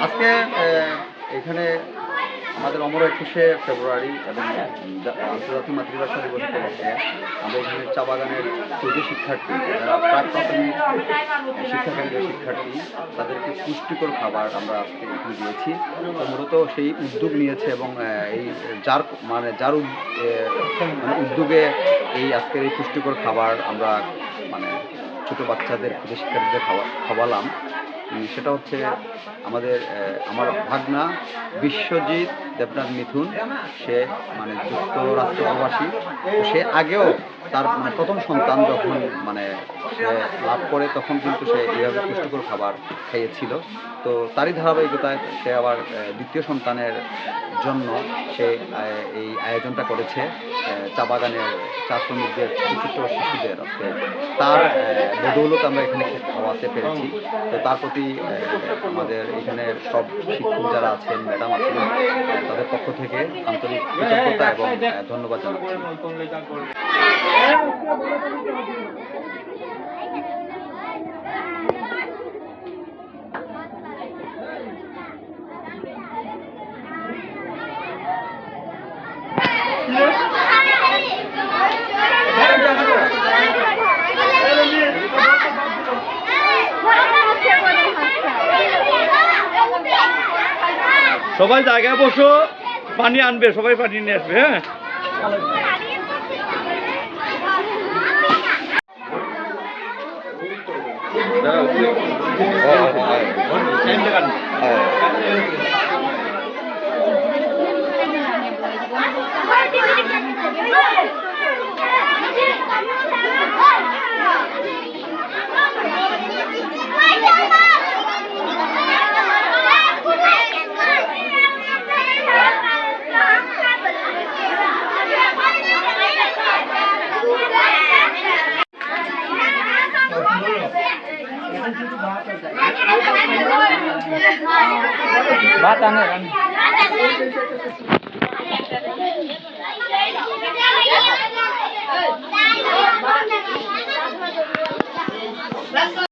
আজকে এখানে আমাদের অমর একুশে ফেব্রুয়ারি এবং আন্তর্জাতিক মাতৃভাষা দিবস উপলক্ষে আমরা এখানে চা বাগানের তৈরি শিক্ষার্থী, যারা প্রাক প্রাথমিক শিক্ষা কেন্দ্রের শিক্ষার্থী, তাদেরকে পুষ্টিকর খাবার আমরা আজকে এখানে দিয়েছি। মূলত সেই উদ্যোগ নিয়েছে এবং এই যার মানে যার মানে উদ্যোগে এই আজকের এই পুষ্টিকর খাবার আমরা মানে ছোট বাচ্চাদের শিক্ষার্থীদের খাওয়া, খাওয়ালাম। সেটা হচ্ছে আমাদের আমার ভাগনা বিশ্বজিৎ দেবনাথ মিথুন। সে মানে যুক্তরাষ্ট্র প্রবাসী সে আগেও তার মানে প্রথম সন্তান যখন মানে সে লাভ করে, তখন কিন্তু সে এইভাবে পুষ্টিকর খাবার খাইয়েছিল। তো তারই ধারাবাহিকতায় সে আবার দ্বিতীয় সন্তানের জন্য সে এই আয়োজনটা করেছে। চা বাগানের চা শ্রমিকদের ছোট শিশুদের। তার বদৌলত আমরা এখানে খাওয়াতে পেরেছি। তো তার প্রতি আহ, আমাদের এখানে সব শিক্ষক যারা আছেন ম্যাডাম আছেন তাদের পক্ষ থেকে আন্তরিক কৃতজ্ঞতা এবং ধন্যবাদ জানাচ্ছি। সবাই জায়গায় বসো পানি আনবে সবাই পানি নিয়ে আসবে হ্যাঁ? बात आने रन